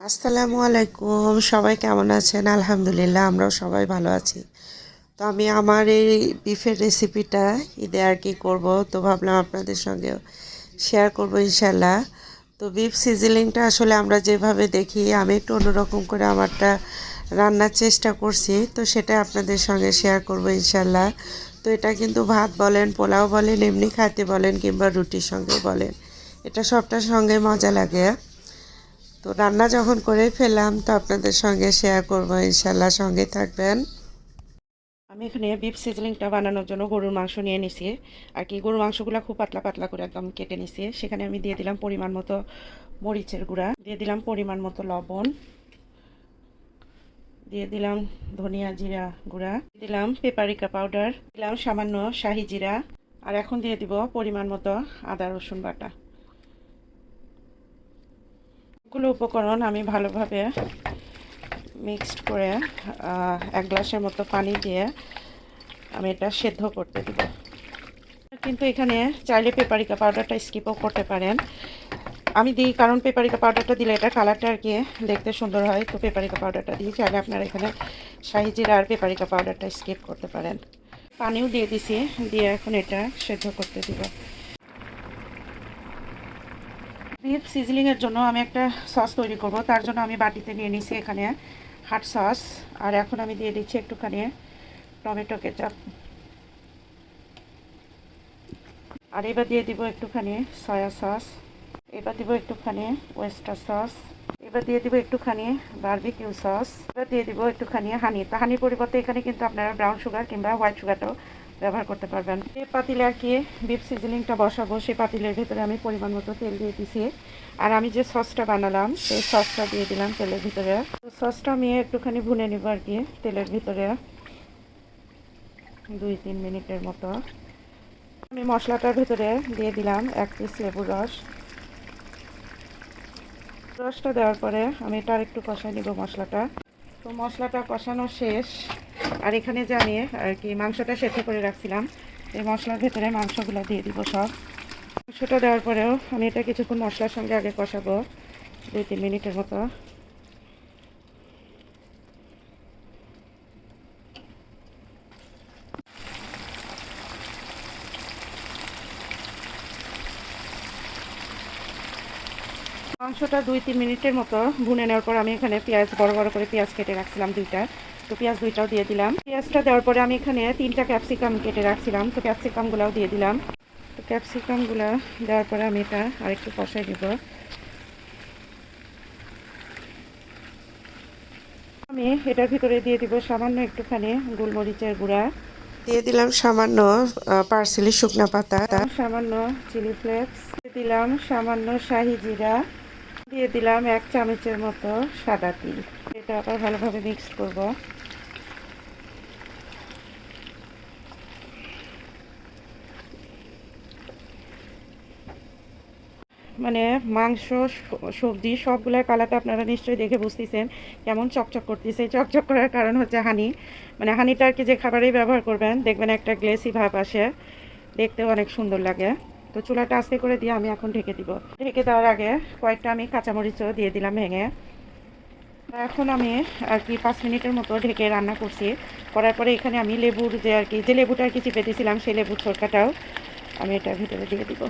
আসসালামু আলাইকুম। সবাই কেমন আছেন? আলহামদুলিল্লাহ, আমরাও সবাই ভালো আছি। তো আমি আমার এই বিফের রেসিপিটা ঈদে আর কি করব, তো ভাবলাম আপনাদের সঙ্গে শেয়ার করব ইনশাল্লাহ তো বিফ সিজিলিংটা আসলে আমরা যেভাবে দেখি, আমি একটু অন্যরকম করে আমারটা রান্নার চেষ্টা করছি, তো সেটা আপনাদের সঙ্গে শেয়ার করব ইনশাল্লাহ তো এটা কিন্তু ভাত বলেন, পোলাও বলেন, এমনি খাইতে বলেন কিংবা রুটির সঙ্গে বলেন, এটা সবটার সঙ্গে মজা লাগে। তো রান্না যখন করে ফেলাম তো আপনাদের সঙ্গে শেয়ার করব ইনশাল্লাহ সঙ্গে থাকবেন। আমি এখানে বিফ সিজলিংটা বানানোর জন্য গরুর মাংস নিয়ে নিছি। আর কি, গরুর মাংসগুলো খুব পাতলা পাতলা করে একদম কেটে নিছি। সেখানে আমি দিয়ে দিলাম পরিমাণ মতো মরিচের গুঁড়া, দিয়ে দিলাম পরিমাণ মতো লবণ, দিয়ে দিলাম ধনিয়া জিরা গুঁড়া দিলাম পেপারিকা পাউডার দিলাম সামান্য শাহি জিরা, আর এখন দিয়ে দিব পরিমাণ মতো আদা রসুন বাটা। গুলো উপকরণ আমি ভালোভাবে মিক্সড করে এক গ্লাসের মতো পানি দিয়ে আমি এটা সেদ্ধ করতে দিব। কিন্তু এখানে চাইলে পেপারিকা পাউডারটা স্কিপও করতে পারেন। আমি দিই কারণ পেপারিকা পাউডারটা দিলে এটা কালারটা আর কি দেখতে সুন্দর হয়। তো পেপারিকা পাউডারটা দিই, চাইলে আপনারা এখানে শাহি জিরা আর পেপারিকা পাউডারটা স্কিপ করতে পারেন। পানিও দিয়ে দিছি, দিয়ে এখন এটা সেদ্ধ করতে দিব। বিফ সিজলিংয়ের জন্য আমি একটা সস তৈরি করব। তার জন্য আমি বাটিতে নিয়ে নিছি এখানে হাট সস আর এখন আমি দিয়ে দিচ্ছি একটুখানি টমেটো কেচাপ আর এবার দিয়ে দিব একটুখানি সয়া সস এবার দিব একটুখানি ওয়েস্টার সস এবার দিয়ে দিব একটুখানি বার্বিকিউ সস এবার দিয়ে দিব একটুখানি হানি তা হানির পরিবর্তে এখানে কিন্তু আপনারা ব্রাউন সুগার কিংবা হোয়াইট সুগারটাও ব্যবহার করতে পারবেন। এই পাতিলে আর কি বিফ সিজনিংটা বসাবো, সেই পাতিলের ভিতরে আমি পরিমাণ মতো তেল দিয়ে দিছি। আর আমি যে সসটা বানালাম, সেই সসটা দিয়ে দিলাম তেলের ভিতরে। সসটা আমি একটুখানি ভুনে নিব আর কি তেলের ভিতরে। দুই, তিন মিনিটের মতো। আমি মশলাটার ভিতরে দিয়ে দিলাম এক পিস লেবুর রস। রসটা দেওয়ার পরে আমি এটা একটু কষাই নিব মশলাটা। তো মশলাটা কষানো শেষ। আর এখানে যে আমি, আর কি, মাংসটা সেদ্ধ করে রাখছিলাম, এই মশলার ভেতরে মাংসগুলো দিয়ে দিব সব। মাংসটা দেওয়ার পরেও আমি এটা কিছুক্ষণ মশলার সঙ্গে আগে কষাবো, দুই, তিন মিনিটের মতো। মাংসটা দুই, তিন মিনিটের মতো ভুনে নেওয়ার পর আমি এখানে পেঁয়াজ, বড় বড় করে পেঁয়াজ কেটে রাখছিলাম দুইটা। তো পেঁয়াজ দুইটাও দিয়ে দিলাম। পেঁয়াজটা দেওয়ার পরে আমি এখানে তিনটা ক্যাপসিকাম কেটে রাখছিলাম। তো ক্যাপসিকামগুলোও দিয়ে দিলাম। তো ক্যাপসিকামগুলো দেওয়ার পরে আমি এটা আরেকটু কষাই দিব। আমি এটার ভিতরে দিয়ে দিব সামান্য একটুখানি গোলমরিচের গুঁড়া। দিয়ে দিলাম সামান্য পার্সেলি শুকনো পাতা। সামান্য চিলি ফ্লেক্স। দিলাম সামান্য শাহি জিরা। দিয়ে দিলাম এক চামচের মতো সাদা তিল। এটা আবার ভালোভাবে মিক্স করব। মানে মাংস সবজি, সবগুলোর কালারটা আপনারা নিশ্চয়ই দেখে বুঝতেছেন কেমন চকচক করতেছে। চকচক করার কারণ হচ্ছে হানি। মানে হানিটা আর কি যে খাবারেই ব্যবহার করবেন, দেখবেন একটা গ্লেসি ভাব আসে। দেখতেও অনেক সুন্দর লাগে। তো চুলাটা আস্তে করে দিয়ে আমি এখন ঢেকে দিব। ঢেকে দেওয়ার আগে কয়েকটা আমি কাঁচামরিচও দিয়ে দিলাম ভেঙে। এখন আমি আর কি পাঁচ মিনিটের মতো ঢেকে রান্না করছি। করার পরে এখানে আমি লেবুর যে আর কি, যে লেবুটা আর কি চিপে দিয়েছিলাম সেই লেবুর ছোটকাটাও আমি এটার ভিতরে দিয়ে দিব।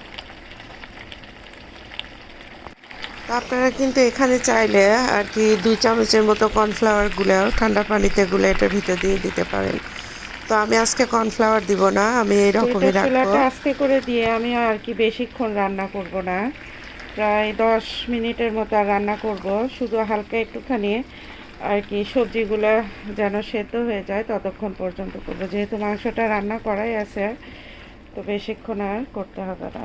আপনারা কিন্তু এখানে চাইলে আর কি দুই চামচের মতো কর্নফ্লাওয়ার গুলেও ঠান্ডা পানিতে গুলে এটার ভিতর দিয়ে দিতে পারেন। তো আমি আজকে কর্নফ্লাওয়ার দিব না আমি এইরকমই রাখব। আস্তে করে দিয়ে আমি আর কি বেশিক্ষণ রান্না করব না। প্রায় দশ মিনিটের মতো আর রান্না করব শুধু হালকা একটুখানি আর কি সবজিগুলো যেন সেদ্ধ হয়ে যায় ততক্ষণ পর্যন্ত করব। যেহেতু মাংসটা রান্না করাই আছে তো বেশিক্ষণ আর করতে হবে না।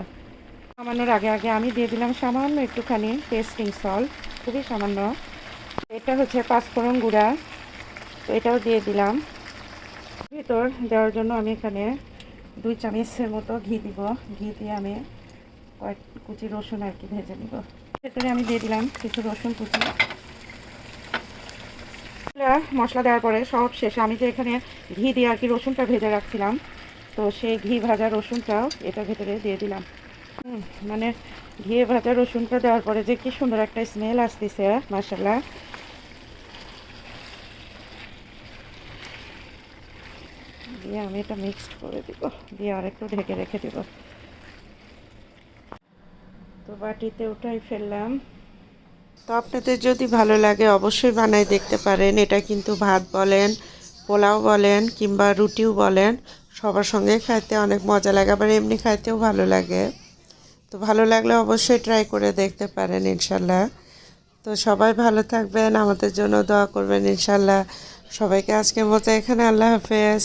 নামানোর আগে আগে আমি দিয়ে দিলাম সামান্য একটুখানি টেস্টিং সল্ট খুবই সামান্য। এটা হচ্ছে পাঁচফোড়ন গুঁড়া, তো এটাও দিয়ে দিলাম। ভিতর দেওয়ার জন্য আমি এখানে দুই চামচের মতো ঘি দিব। ঘি দিয়ে আমি কয়েক কুচি রসুন আর কি ভেজে নিব। ভেতরে আমি দিয়ে দিলাম কিছু রসুন কুচি। মশলা দেওয়ার পরে সব শেষে আমি যে এখানে ঘি দিয়ে আর কি রসুনটা ভেজে রাখছিলাম, তো সেই ঘি ভাজা রসুনটাও এটার ভেতরে দিয়ে দিলাম। মানে ঘিয়ে ভাজা রসুনটা দেওয়ার পরে যে কি সুন্দর একটা স্মেল আসতেছে মাসাল্লাহ দিয়ে আমি এটা মিক্সড করে দিব, দিয়ে আরেকটু ঢেকে রেখে দিব। তো বাটিতে উঠাই ফেললাম। তো আপনাদের যদি ভালো লাগে অবশ্যই বানাই দেখতে পারেন। এটা কিন্তু ভাত বলেন, পোলাও বলেন, কিংবা রুটিও বলেন, সবার সঙ্গে খাইতে অনেক মজা লাগে, আবার এমনি খাইতেও ভালো লাগে। তো ভালো লাগলে অবশ্যই ট্রাই করে দেখতে পারেন ইনশাল্লাহ তো সবাই ভালো থাকবেন, আমাদের জন্য দোয়া করবেন ইনশাল্লাহ সবাইকে আজকের মতো এখানে আল্লাহ হাফেজ।